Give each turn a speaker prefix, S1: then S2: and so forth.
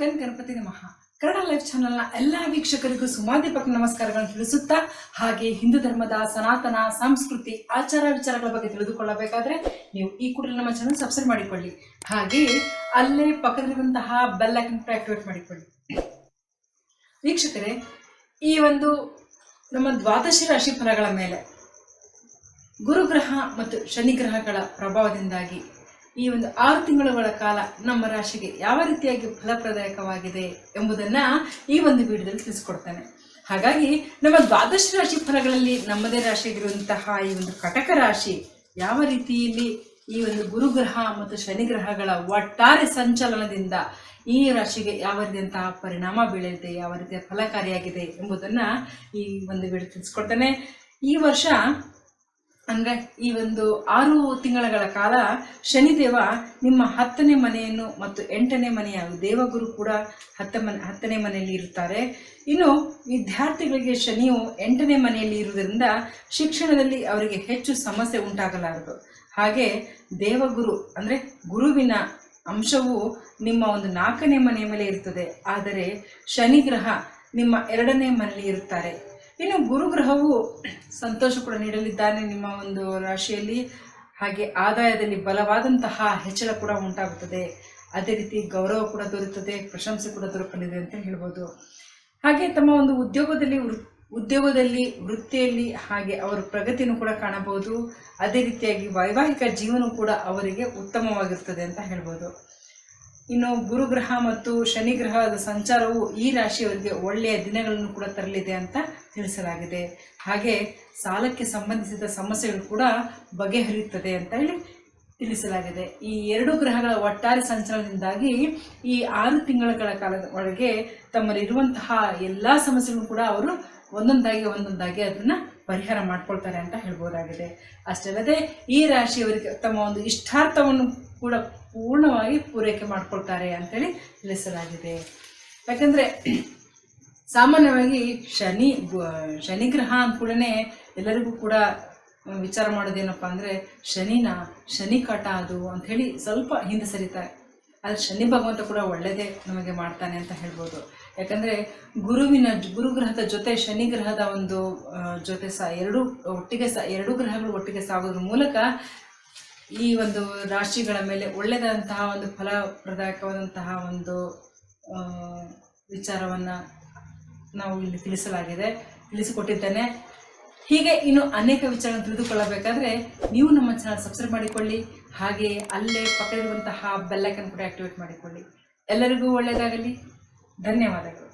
S1: ಗಣಪತಿ ನಮಃ. ಕನ್ನಡ ಲೈಫ್ ಚಾನೆಲ್ನ ಎಲ್ಲ ವೀಕ್ಷಕರಿಗೂ ಸುಮಾದೀಪಕ ನಮಸ್ಕಾರಗಳನ್ನು ತಿಳಿಸುತ್ತಾ, ಹಾಗೆ ಹಿಂದೂ ಧರ್ಮದ ಸನಾತನ, ಸಂಸ್ಕೃತಿ, ಆಚಾರ ವಿಚಾರಗಳ ಬಗ್ಗೆ ತಿಳಿದುಕೊಳ್ಳಬೇಕಾದ್ರೆ ನೀವು ಈ ಕೂಡಲೇ ನಮ್ಮ ಚಾನಲ್ ಸಬ್ಸ್ಕ್ರೈಬ್ ಮಾಡಿಕೊಳ್ಳಿ. ಹಾಗೆ ಅಲ್ಲೇ ಪಕ್ಕದಲ್ಲಿರುವಂತಹ ಬೆಲ್ ಐಕನ್ ಆಕ್ಟಿವೇಟ್ ಮಾಡಿಕೊಳ್ಳಿ. ವೀಕ್ಷಕರೇ, ಈ ಒಂದು ನಮ್ಮ ದ್ವಾದಶಿ ರಾಶಿ ಫಲಗಳ ಮೇಲೆ ಗುರುಗ್ರಹ ಮತ್ತು ಶನಿ ಗ್ರಹಗಳ ಪ್ರಭಾವದಿಂದಾಗಿ ಈ ಒಂದು ಆರು ತಿಂಗಳುಗಳ ಕಾಲ ನಮ್ಮ ರಾಶಿಗೆ ಯಾವ ರೀತಿಯಾಗಿ ಫಲಪ್ರದಾಯಕವಾಗಿದೆ ಎಂಬುದನ್ನ ಈ ಒಂದು ವಿಡಿಯೋದಲ್ಲಿ ತಿಳಿಸ್ಕೊಡ್ತೇನೆ. ಹಾಗಾಗಿ ನಮ್ಮ ದ್ವಾದಶ ರಾಶಿ ಫಲಗಳಲ್ಲಿ ನಮ್ಮದೇ ರಾಶಿಯಾಗಿರುವಂತಹ ಈ ಒಂದು ಕಟಕ ರಾಶಿ ಯಾವ ರೀತಿಯಲ್ಲಿ ಈ ಒಂದು ಗುರುಗ್ರಹ ಮತ್ತು ಶನಿ ಗ್ರಹಗಳ ಒಟ್ಟಾರೆ ಸಂಚಲನದಿಂದ ಈ ರಾಶಿಗೆ ಯಾವ ರೀತಿಯಂತಹ ಪರಿಣಾಮ ಬೀಳಲಿದೆ, ಯಾವ ರೀತಿಯ ಫಲಕಾರಿಯಾಗಿದೆ ಎಂಬುದನ್ನ ಈ ಒಂದು ವಿಡಿಯೋ ತಿಳಿಸ್ಕೊಡ್ತೇನೆ. ಈ ವರ್ಷ ಅಂದ್ರೆ ಈ ಒಂದು ಆರು ತಿಂಗಳ ಕಾಲ ಶನಿದೇವ ನಿಮ್ಮ ಹತ್ತನೇ ಮನೆಯನ್ನು ಮತ್ತು ಎಂಟನೇ ಮನೆಯ ದೇವಗುರು ಕೂಡ ಹತ್ತ ಮನೆ ಹತ್ತನೇ ಮನೆಯಲ್ಲಿ ಇರುತ್ತಾರೆ. ಇನ್ನು ವಿದ್ಯಾರ್ಥಿಗಳಿಗೆ ಶನಿಯು ಎಂಟನೇ ಮನೆಯಲ್ಲಿ ಇರುವುದರಿಂದ ಶಿಕ್ಷಣದಲ್ಲಿ ಅವರಿಗೆ ಹೆಚ್ಚು ಸಮಸ್ಯೆ ಉಂಟಾಗಲಾರದು. ಹಾಗೆ ದೇವಗುರು ಅಂದರೆ ಗುರುವಿನ ಅಂಶವು ನಿಮ್ಮ ಒಂದು ನಾಲ್ಕನೇ ಮನೆಯ ಮೇಲೆ ಇರ್ತದೆ. ಆದರೆ ಶನಿ ಗ್ರಹ ನಿಮ್ಮ ಎರಡನೇ ಮನೆಯಲ್ಲಿ ಇರುತ್ತಾರೆ. ಇನ್ನು ಗುರುಗ್ರಹವು ಸಂತೋಷ ಕೂಡ ನೀಡಲಿದ್ದಾನೆ ನಿಮ್ಮ ಒಂದು ರಾಶಿಯಲ್ಲಿ. ಹಾಗೆ ಆದಾಯದಲ್ಲಿ ಬಲವಾದಂತಹ ಹೆಚ್ಚಳ ಕೂಡ ಉಂಟಾಗುತ್ತದೆ. ಅದೇ ರೀತಿ ಗೌರವ ಕೂಡ ದೊರೆಯುತ್ತದೆ, ಪ್ರಶಂಸೆ ಕೂಡ ದೊರಕಲಿದೆ ಅಂತ ಹೇಳ್ಬೋದು. ಹಾಗೆ ತಮ್ಮ ಒಂದು ಉದ್ಯೋಗದಲ್ಲಿ ಉದ್ಯೋಗದಲ್ಲಿ ವೃತ್ತಿಯಲ್ಲಿ ಹಾಗೆ ಅವರ ಪ್ರಗತಿಯನ್ನು ಕೂಡ ಕಾಣಬಹುದು. ಅದೇ ರೀತಿಯಾಗಿ ವೈವಾಹಿಕ ಜೀವನ ಕೂಡ ಅವರಿಗೆ ಉತ್ತಮವಾಗಿರ್ತದೆ ಅಂತ ಹೇಳ್ಬೋದು. ಇನ್ನು ಗುರುಗ್ರಹ ಮತ್ತು ಶನಿ ಗ್ರಹದ ಸಂಚಾರವು ಈ ರಾಶಿಯವರಿಗೆ ಒಳ್ಳೆಯ ದಿನಗಳನ್ನು ಕೂಡ ತರಲಿದೆ ಅಂತ ತಿಳಿಸಲಾಗಿದೆ. ಹಾಗೆ ಸಾಲಕ್ಕೆ ಸಂಬಂಧಿಸಿದ ಸಮಸ್ಯೆಗಳು ಕೂಡ ಬಗೆಹರಿಯುತ್ತದೆ ಅಂತ ಹೇಳಿ ತಿಳಿಸಲಾಗಿದೆ. ಈ ಎರಡು ಗ್ರಹಗಳ ಒಟ್ಟಾರೆ ಸಂಚಲನದಿಂದಾಗಿ ಈ ಆರು ತಿಂಗಳ ಕಾಲದ ಒಳಗೆ ತಮ್ಮಲ್ಲಿರುವಂತಹ ಎಲ್ಲ ಸಮಸ್ಯೆಗಳನ್ನು ಕೂಡ ಅವರು ಒಂದೊಂದಾಗಿ ಒಂದೊಂದಾಗಿ ಅದನ್ನ ಪರಿಹಾರ ಮಾಡ್ಕೊಳ್ತಾರೆ ಅಂತ ಹೇಳ್ಬೋದಾಗಿದೆ. ಅಷ್ಟೇ ಅಲ್ಲದೆ ಈ ರಾಶಿಯವರಿಗೆ ತಮ್ಮ ಒಂದು ಇಷ್ಟಾರ್ಥವನ್ನು ಕೂಡ ಪೂರ್ಣವಾಗಿ ಪೂರೈಕೆ ಮಾಡ್ಕೊಳ್ತಾರೆ ಅಂತೇಳಿ ತಿಳಿಸಲಾಗಿದೆ. ಯಾಕಂದರೆ ಸಾಮಾನ್ಯವಾಗಿ ಶನಿ, ಶನಿಗ್ರಹ ಶನಿ ಗ್ರಹ ಅಂದ ಕೂಡಲೇ ಎಲ್ಲರಿಗೂ ಕೂಡ ವಿಚಾರ ಮಾಡೋದೇನಪ್ಪ ಅಂದರೆ ಶನಿನ ಶನಿ ಕಾಟ ಅದು ಅಂಥೇಳಿ ಸ್ವಲ್ಪ ಹಿಂದೆ ಸರಿತಾರೆ ಆದರೆ ಶನಿ ಭಗವಂತ ಕೂಡ ಒಳ್ಳೆಯದೇ ನಮಗೆ ಮಾಡ್ತಾನೆ ಅಂತ ಹೇಳ್ಬೋದು. ಯಾಕಂದರೆ ಗುರುವಿನ ಗುರುಗ್ರಹದ ಜೊತೆ ಶನಿ ಗ್ರಹದ ಒಂದು ಜೊತೆ ಸಹ ಎರಡು, ಒಟ್ಟಿಗೆ ಸಹ ಎರಡು ಗ್ರಹಗಳು ಒಟ್ಟಿಗೆ ಸಾಗೋದ್ರ ಮೂಲಕ ಈ ಒಂದು ರಾಶಿಗಳ ಮೇಲೆ ಒಳ್ಳೆಯದಂತಹ ಒಂದು ಫಲಪ್ರದಾಯಕವಾದಂತಹ ಒಂದು ವಿಚಾರವನ್ನು ನಾವು ಇಲ್ಲಿ ತಿಳಿಸಲಾಗಿದೆ, ತಿಳಿಸಿಕೊಟ್ಟಿದ್ದೇನೆ. ಹೀಗೆ ಇನ್ನು ಅನೇಕ ವಿಚಾರ ತಿಳಿದುಕೊಳ್ಳಬೇಕಾದ್ರೆ ನೀವು ನಮ್ಮ ಚಾನಲ್ ಸಬ್ಸ್ಕ್ರೈಬ್ ಮಾಡಿಕೊಳ್ಳಿ, ಹಾಗೆ ಅಲ್ಲೇ ಪಕ್ಕದಲ್ಲಿರುವಂತಹ ಬೆಲ್ಲೈಕನ್ ಕೂಡ ಆಕ್ಟಿವೇಟ್ ಮಾಡಿಕೊಳ್ಳಿ. ಎಲ್ಲರಿಗೂ ಒಳ್ಳೆಯದಾಗಲಿ. ಧನ್ಯವಾದಗಳು.